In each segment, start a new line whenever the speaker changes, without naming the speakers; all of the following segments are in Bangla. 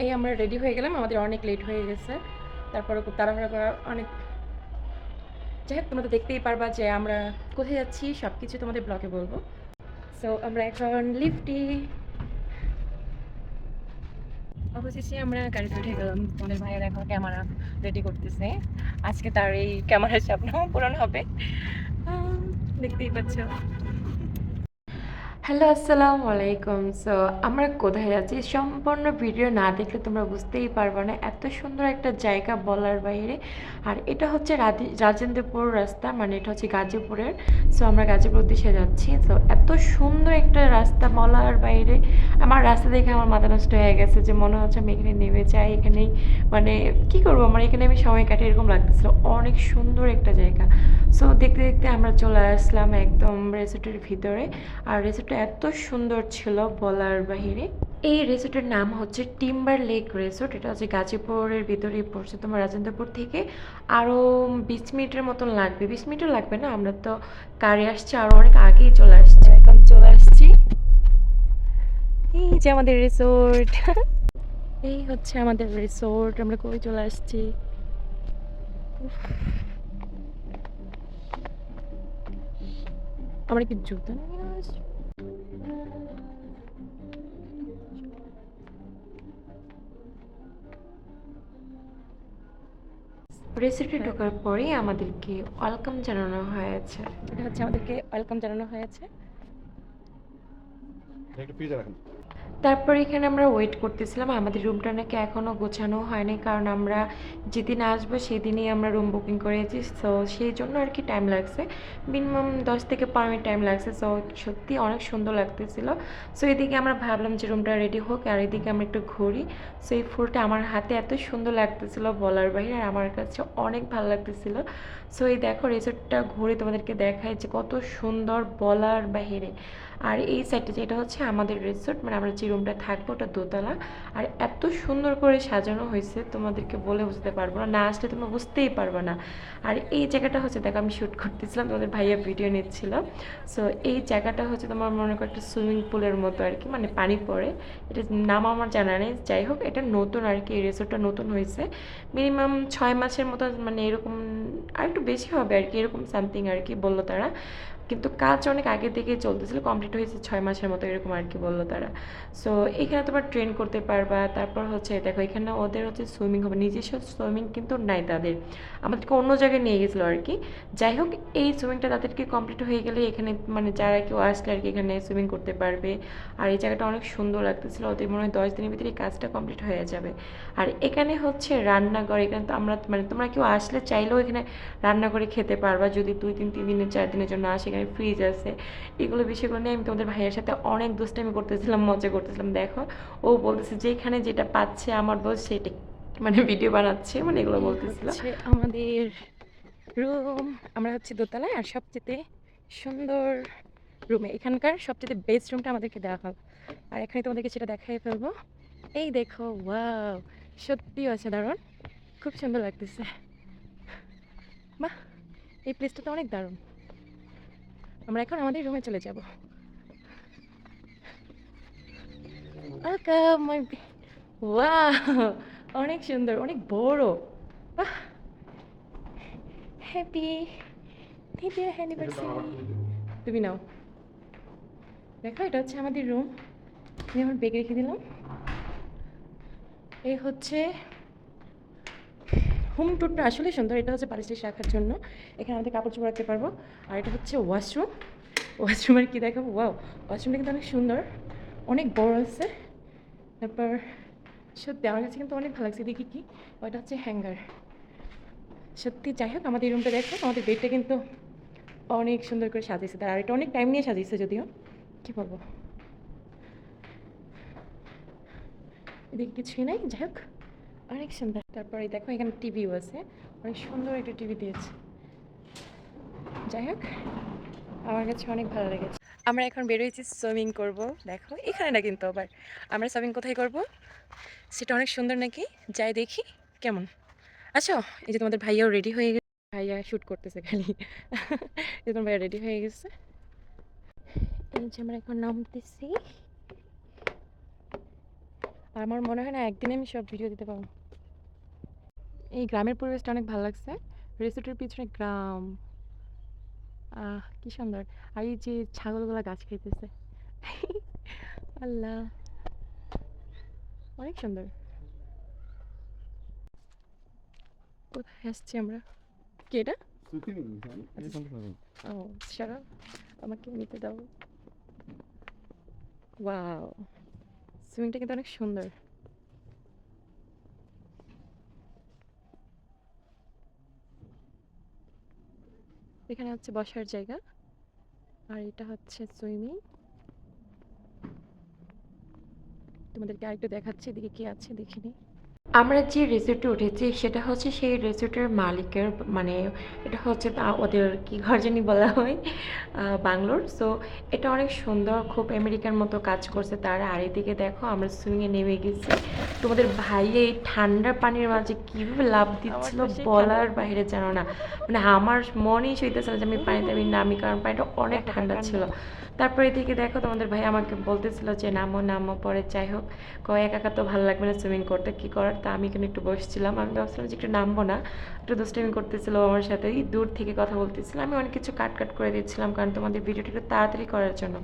এই আমরা রেডি হয়ে গেলাম, আমাদের অনেক লেট হয়ে গেছে। তারপরে খুব তাড়াহুড়া করা অনেক যাই হোক, তোমরা তো দেখতেই পারবা যে আমরা কোথায় যাচ্ছি সব কিছু তোমাদের ব্লগে বলব। সো আমরা এখন লিফটি অবশেষে আমরা গাড়িতে উঠে গেলাম, তোমাদের ভাইয়ের এখন ক্যামেরা রেডি করতেছে। আজকে তার এই ক্যামেরার স্বপ্ন পূরণ হবে। দেখতেই পাচ্ছ। হ্যালো আসসালামু আলাইকুম সো আমরা কোথায় যাচ্ছি সম্পূর্ণ ভিডিও না দেখলে তোমরা বুঝতেই পারবে না এত সুন্দর একটা জায়গা বলার বাইরে। আর এটা হচ্ছে রাজেন্দ্রপুর রাস্তা মানে এটা হচ্ছে গাজীপুরের। সো আমরা গাজীপুর উদ্দেশ্যে যাচ্ছি। তো এত সুন্দর একটা রাস্তা বলার বাইরে। আমার রাস্তা দেখে আমার মাথা নষ্ট হয়ে গেছে যে মনে হচ্ছে আমি এখানে নেমে যাই, এখানেই মানে কি করব? আমার এখানে আমি সময় কাটে এরকম লাগতেছিল। অনেক সুন্দর একটা জায়গা। সো দেখতে দেখতে আমরা চলে আসলাম একদম রেসর্টের ভিতরে। আর রিসোর্টটা এত সুন্দর ছিল বলার বাহিরে। এই রিসোর্টের নাম হচ্ছে টিম্বার লেক রিসোর্ট এটা হচ্ছে গাজীপুরের ভিতরেই পড়ছে। তোমার রাজেন্দ্রপুর থেকে আরও বিশ মিনিটের মতন লাগবে। বিশ মিনিটও লাগবে না? আমরা তো কারে আসছি আরও অনেক আগেই চলে আসছি। এখন চলে আসছি। এই যে আমাদের রিসোর্ট এই হচ্ছে আমাদের রিসোর্ট আমরা কই চলে আসছি? আমরা কি জুতো নিয়ে আসছি রেসিপি ঢোকার পরেই আমাদেরকে ওয়েলকাম জানানো হয়েছে। এটা হচ্ছে আমাদেরকে ওয়েলকাম জানানো হয়েছে।
একটা ফ্রিজে রাখেন।
তারপর এখানে আমরা ওয়েট করতেছিলাম। আমাদের রুমটা নাকি এখনও গোছানো হয়নি, কারণ আমরা যেদিন আসব সেদিনই আমরা রুম বুকিং করেছি। সো সেই জন্য আর কি টাইম লাগছে। মিনিমাম দশ থেকে পনেরো মিনিট টাইম লাগছে। সো সত্যি অনেক সুন্দর লাগতেছিল। সো এদিকে আমরা ভাবলাম যে রুমটা রেডি হোক, আর এদিকে আমরা একটু ঘুরি। সো এই ফুলটা আমার হাতে এত সুন্দর লাগতেছিল বলার বাইরে, আর আমার কাছে অনেক ভালো লাগতেছিল। সো এই দেখো রিসোর্টটা ঘুরে তোমাদেরকে দেখায় যে কত সুন্দর বলার বাহিরে আর এই সাইডটা যেটা হচ্ছে আমাদের রিসোর্ট মানে আমরা যে রুমটা থাকব ওটা দোতলা। আর এত সুন্দর করে সাজানো হয়েছে, তোমাদেরকে বলে বুঝতে পারব না না আসলে তোমরা বুঝতেই পারবে না। আর এই জায়গাটা হচ্ছে, দেখো আমি শ্যুট করতেছিলাম, তোমাদের ভাইয়া ভিডিও নিচ্ছিল। সো এই জায়গাটা হচ্ছে তোমার মনে করো একটা সুইমিং পুলের মতো আর কি মানে পানি পড়ে। এটা নাম আমার জানা নেই, যাই হোক, এটা নতুন আর কি, এই রিসোর্টটা নতুন হয়েছে। মিনিমাম ছয় মাসের মতো মানে এরকম আর একটু বেশি হবে আর কি, এরকম সামথিং আর কি, বলল তারা। কিন্তু কাজ অনেক আগে থেকে চলতেছিল কমপ্লিট হয়েছে ছয় মাসের মতো এরকম আর কি বলল তারা। সো এখানে তোমার ট্রেন করতে পারবা, তারপর হচ্ছে দেখো এখানে ওদের হচ্ছে সুইমিং হবে, নিজস্ব সুইমিং কিন্তু নাই তাদের। আমাদেরকে অন্য জায়গায় নিয়ে গেছিল আর কি। যাই হোক, এই সুইমিংটা তাদেরকে কমপ্লিট হয়ে গেলে এখানে মানে যারা কেউ আসলে আর কি এখানে সুইমিং করতে পারবে। আর এই জায়গাটা অনেক সুন্দর লাগতেছিল, ওদের মনে হয় দশ দিনের ভিতরে কাজটা কমপ্লিট হয়ে যাবে। আর এখানে হচ্ছে রান্নাঘর, এখানে তো আমরা মানে তোমরা কেউ আসলে চাইলেও এখানে রান্না করে খেতে পারবা, যদি দুই তিন তিন দিনের, চার দিনের জন্য আসে ফ্রিজ আছে। এগুলো বিষয়গুলো নিয়ে আমি তোমাদের ভাইয়ের সাথে অনেক দুষ্টামি করতেছিলাম মজা করতেছিলাম। দেখো ও বলতেছে যে এখানে যেটা পাচ্ছে আমার বল সেটাই। মানে ভিডিও বানাচ্ছে মানে এগুলো বলতেছিল। আমাদের রুম আমরা হচ্ছে দোতলায় আর সবচেয়ে সুন্দর রুমে এখানকার সবচেয়ে বেস্ট রুমটা আমাদেরকে দেওয়া হবে আর এখানে তোমাদেরকে সেটা দেখাই ফেলব। এই দেখো ওয়াও সত্যি অসাধারণ। খুব সুন্দর লাগতেছে। বাহ! এই প্লেসটা তো অনেক দারুণ। আমরা এখন আমাদের রুমে চলে যাব। ওয়েলকাম মাই ওয়াও অনেক সুন্দর, অনেক বড়। বাহ হ্যাপি হ্যাপি অ্যানিভার্সারি তুমি নাও। দেখো, এটা হচ্ছে আমাদের রুম আমি আমার বেগে রেখে দিলাম। এই হচ্ছে হোম টুরটা আসলে সুন্দর। এটা হচ্ছে বালিশ টালিশ রাখার জন্য। এখানে আমাদের কাপড় চোপড় রাখতে পারব। আর এটা হচ্ছে ওয়াশরুম। ওয়াশরুমের কি দেখাবো? ওয়াও! ওয়াশরুমটা কিন্তু অনেক সুন্দর। অনেক বড় আছে। তারপর সত্যি আমার কাছে কিন্তু অনেক ভালো লাগছে। দেখি কি? ওইটা হচ্ছে হ্যাঙ্গার। সত্যি যাই হোক, আমাদের রুমটা দেখো। আমাদের বেডটা কিন্তু অনেক সুন্দর করে সাজিয়েছে। তার আর এটা অনেক টাইম নিয়ে সাজিয়েছে যদিও। কি বলব? এদিকে কিছুই নাই। যাই হোক। অনেক সুন্দর। তারপরে দেখো, এখানে টিভিও আছে। অনেক সুন্দর একটা টিভি দিয়েছে। যাই হোক, আমার কাছে অনেক ভালো লেগেছে। আমরা এখন বেরোয়েছি সুইমিং করব। দেখো, এখানে না কিন্তু আবার। আমরা সুইমিং কোথায় করব? সেটা অনেক সুন্দর নাকি? যাই দেখি, কেমন? আচ্ছা এই যে তোমাদের ভাইয়াও রেডি হয়ে গেছে। ভাইয়া শ্যুট করতেছে খালি। যে তোমার ভাইয়া রেডি হয়ে গেছে। এই আমরা এখন নামতেছি। আমার মনে হয় না একদিনে আমি সব ভিডিও দিতে পারব। এই গ্রামের পরিবেশটা অনেক ভালো লাগছে। রিসোর্টের পিছনে গ্রাম। আহ কি সুন্দর। আর এই যে ছাগলগুলা গাছ খাইতেছে। আল্লাহ। অনেক সুন্দর। কোথায় আসছি আমরা? কি এটা? ও সারা আমাকে নিতে দাও। ওয়াও। সুইমিংটা কিন্তু অনেক সুন্দর। এখানে হচ্ছে বসার জায়গা। আর এটা হচ্ছে সুইমিং। তোমাদেরকে আরেকটু দেখাচ্ছি, এদিকে কি আছে দেখিনি আমরা যে রিসোর্টে উঠেছি, সেটা হচ্ছে সেই রিসোর্টের মালিকের মানে এটা হচ্ছে ওদের কি ঘর জানি বলা হয় বাংলোর। সো এটা অনেক সুন্দর, খুব আমেরিকার মতো কাজ করছে তারা। আর এদিকে দেখো, আমরা সুইমিংয়ে নেমে গেছি। তোমাদের ভাই এই ঠান্ডা পানির মাঝে কীভাবে লাভ দিচ্ছিল বলার বাইরে জানো না। মানে আমার মনেই সইতেছিল যে আমি পানিতে আমি নামি কারণ পানিটা অনেক ঠান্ডা ছিল। তারপরে এদিকে দেখো তোমাদের ভাই আমাকে বলতেছিল যে নামো নামো পরে যাই হোক। কয় একা একা তো ভালো লাগবে না সুইমিং করতে। কী করার? তা আমি এখানে একটু বসছিলাম। আমি ভাবছিলাম যে একটু নামবো না। একটু দুষ্টামি করতেছিল আমার সাথে। দূর থেকে কথা বলতেছিলাম আমি অনেক কিছু কাট কাট করে দিচ্ছিলাম কারণ তোমাদের ভিডিওটা একটু তাড়াতাড়ি করার জন্য।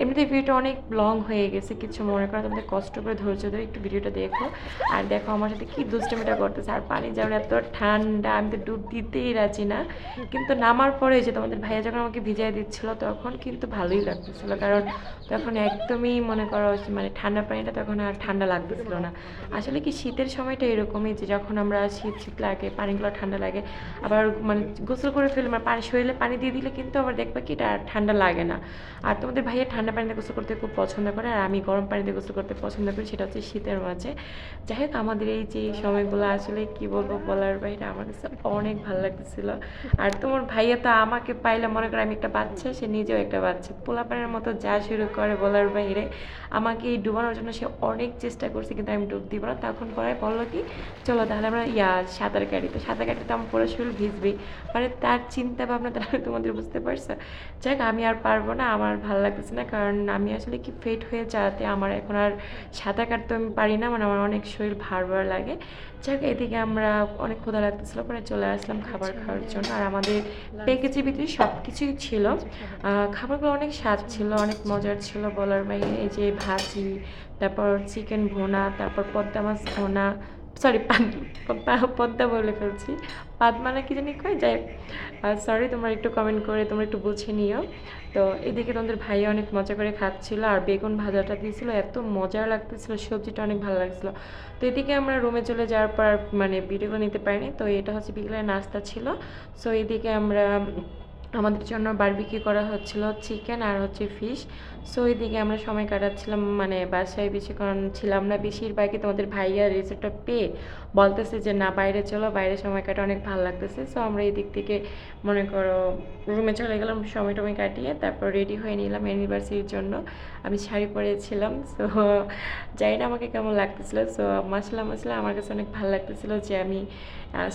এমনিতে ভিডিওটা অনেক লং হয়ে গেছে কিছু মনে করো তোমাদের কষ্ট করে ধৈর্য ধরে একটু ভিডিওটা দেখো। আর দেখো আমার সাথে কি দুষ্টমিটা করতেছে। আর পানি যেমন এত ঠান্ডা, আমি তো ডুব দিতেই রাজি না। কিন্তু নামার পরে যে তোমাদের ভাইয়া যখন আমাকে ভিজাই দিচ্ছিল, তখন কিন্তু ভালোই লাগতেছিল। কারণ তখন একদমই মনে করো মানে ঠান্ডা পানিটা তখন আর ঠান্ডা লাগতেছিল না। আসলে কি শীতের সময়টা এরকমই যে যখন আমরা শীত শীত লাগে, পানিগুলো ঠান্ডা লাগে, আবার মানে গোসল করে ফেলে মানে পানি শরীরে পানি দিয়ে দিলে কিন্তু আবার দেখবে কি এটা ঠান্ডা লাগে না। আর তোমাদের ভাইয়া ঠান্ডা পানিতে গোসল করতে খুব পছন্দ করে, আর আমি গরম পানিতে গোসল করতে পছন্দ করি, সেটা হচ্ছে শীতের মাঝে। যাই হোক, আমাদের এই যে সময়গুলো আসলে কি বলব বলার বাইরে আমার কাছে অনেক ভালো লাগতেছিল। আর তোমার ভাইয়া তো আমাকে পাইলে মনে করে আমি একটা বাচ্চা, সে নিজেও একটা বাচ্চা। পোলাপানের মতো যা শুরু করে বলার বাইরে আমাকে এই ডুবানোর জন্য সে অনেক চেষ্টা করছে, কিন্তু আমি ডুব দিব না। তখন পরে বলল কি, চলো তাহলে আমরা ইয়া, সাঁতার কাটি। তো সাঁতার কাটিতে আমার পুরো শরীর ভিজবেই। মানে তার চিন্তা ভাবনা তাহলে তোমাদের বুঝতে পারছ। যাক আমি আর পারব না, আমার ভালো লাগতেছে না। কারণ আমি আসলে কি ফেট হয়ে যাতে আমার এখন আর সাঁতার কাটতে আমি পারি না। মানে আমার অনেক শরীর ভার ভার লাগে। যাক এদিকে আমরা অনেক ক্ষুধা লাগতেছিল পরে চলে আসলাম খাবার খাওয়ার জন্য। আর আমাদের প্যাকেজের ভিতরে সব কিছুই ছিল খাবারগুলো অনেক স্বাদ ছিল অনেক মজার ছিল বলার বাইরে। এই যে ভাজি তারপর চিকেন ভোনা তারপর পদ্মা মাছ ভোনা সরি পদ্মা বলে ফেলছি। পাদ মানে কি জানি কয়? যাই সরি তোমরা একটু কমেন্ট করে, তোমরা একটু বুঝে নিও। তো এদিকে তোমাদের ভাই অনেক মজা করে খাচ্ছিল, আর বেগুন ভাজাটা দিয়েছিল, এত মজার লাগতেছিল, সবজিটা অনেক ভালো লাগছিল। তো এদিকে আমরা রুমে চলে যাওয়ার পর মানে ভিডিওগুলো নিতে পারিনি। তো এটা হচ্ছে বিকেলের নাস্তা ছিল। সো এদিকে আমরা, আমাদের জন্য বারবিকিউ করা হচ্ছিল চিকেন আর হচ্ছে ফিশ সো এদিকে আমরা সময় কাটাচ্ছিলাম মানে বাসায় বেশিক্ষণ ছিলাম না। বেশিরভাগই তোমাদের ভাইয়া রিসোর্টটা পেয়ে বলতেছে যে, না, বাইরে চলো, বাইরে সময় কাটা, অনেক ভালো লাগতেছে। সো আমরা এই দিক থেকে, মনে করো রুমে চলে গেলাম, সময় টময় কাটিয়ে তারপর রেডি হয়ে নিলাম অ্যানিভার্সারির জন্য। আমি শাড়ি পরেছিলাম সো জানি না আমাকে কেমন লাগতেছিল। সো মাসলা মশলা আমার কাছে অনেক ভালো লাগতেছিলো যে, আমি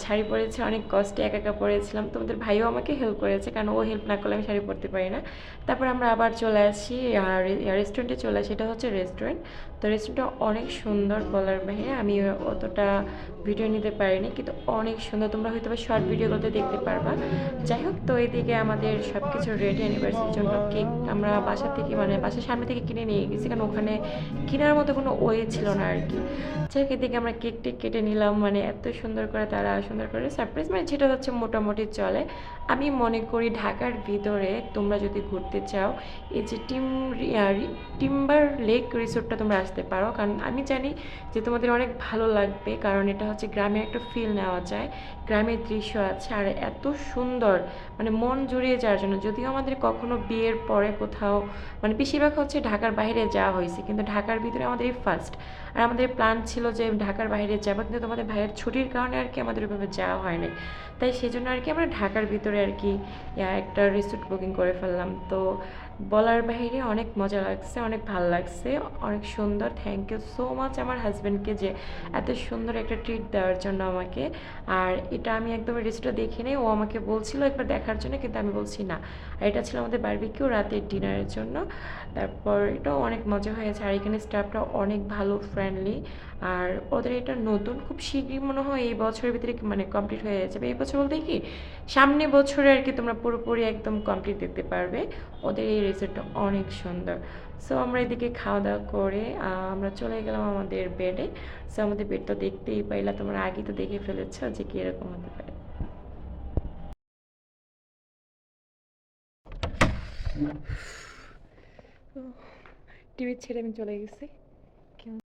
শাড়ি পরেছি, অনেক কষ্টে একা একা পরেছিলাম। তোমাদের ভাইও আমাকে হেল্প করেছে, কারণ ও হেল্প না করলে আমি শাড়ি পরতে পারি না। তারপর আমরা আবার চলে আসি রেস্টুরেন্টে চলে আসি এটা হচ্ছে রেস্টুরেন্ট তো রেস্টুরেন্টটা অনেক সুন্দর বলার বাইরে আমি অতটা ভিডিও নিতে পারিনি, কিন্তু অনেক সুন্দর। তোমরা হয়তো বা শর্ট ভিডিওগুলোতে দেখতে পারবা। যাই হোক, তো এদিকে আমাদের সব কিছু রেডি অ্যানিভার্সারির জন্য কেক আমরা বাসা থেকে মানে বাসার সামনে থেকে কিনে নিয়ে গেছি, কারণ ওখানে কেনার মতো কোনো ওয়ে ছিল না আর কি। যাই হোক, এদিকে আমরা কেক টেক কেটে নিলাম মানে এত সুন্দর করে তারা সুন্দর করে সারপ্রাইজ মানে যেটা হচ্ছে মোটামুটি চলে। আমি মনে করি ঢাকার ভিতরে তোমরা যদি ঘুরতে চাও, এই যে টিম টিম্বার লেক রিসোর্টটা তোমরা আসতে পারো। কারণ আমি জানি যে তোমাদের অনেক ভালো লাগবে, কারণ এটা হচ্ছে গ্রামের একটা ফিল নেওয়া যায়, গ্রামের দৃশ্য আছে, আর এত সুন্দর মানে মন জুড়িয়ে যাওয়ার জন্য। যদিও আমাদের কখনো বিয়ের পরে কোথাও মানে বেশিরভাগ হচ্ছে ঢাকার বাইরে যাওয়া হয়েছে, কিন্তু ঢাকার ভিতরে আমাদের ফার্স্ট আর আমাদের প্ল্যান ছিল যে ঢাকার বাইরে যাব, কিন্তু তোমাদের ভাইয়ের ছুটির কারণে আর কি আমাদের ওইভাবে যাওয়া হয়নি তাই সেই জন্য আর কি আমরা ঢাকার ভিতরে আর কি একটা রিসোর্ট বুকিং করে ফেললাম। তো বলার বাইরে অনেক মজা লাগছে, অনেক ভালো লাগছে, অনেক সুন্দর। থ্যাংক ইউ সো মাচ আমার হাজব্যান্ডকে যে এত সুন্দর একটা ট্রিট দেওয়ার জন্য আমাকে। আর এটা আমি একদম রেস্টটা দেখি নেই, ও আমাকে বলছিল একবার দেখার জন্য, কিন্তু আমি বলছি না। আর এটা ছিল আমাদের বারবিকিউ রাতের ডিনারের জন্য। তারপর এটাও অনেক মজা হয়েছে, আর এখানে স্টাফটা অনেক ভালো ফ্রেন্ডলি আর ওদের এটা নতুন, খুব শীঘ্রই মনে হয় এই বছরের ভিতরে মানে কমপ্লিট হয়ে যাবে। এই বছর বলতে কি, সামনে বছরে আর কি তোমরা পুরোপুরি একদম কমপ্লিট দেখতে পারবে। ওদের এই রিসোর্টটা অনেক সুন্দর। সো আমরা এদিকে খাওয়া দাওয়া করে আমরা চলে গেলাম আমাদের বেডে সো আমাদের বেড তো দেখতেই পাইলা, তোমরা আগে তো দেখে ফেলেছ যে কীরকম হতে পারে। টিভি ছেড়ে আমি চলে গেছি।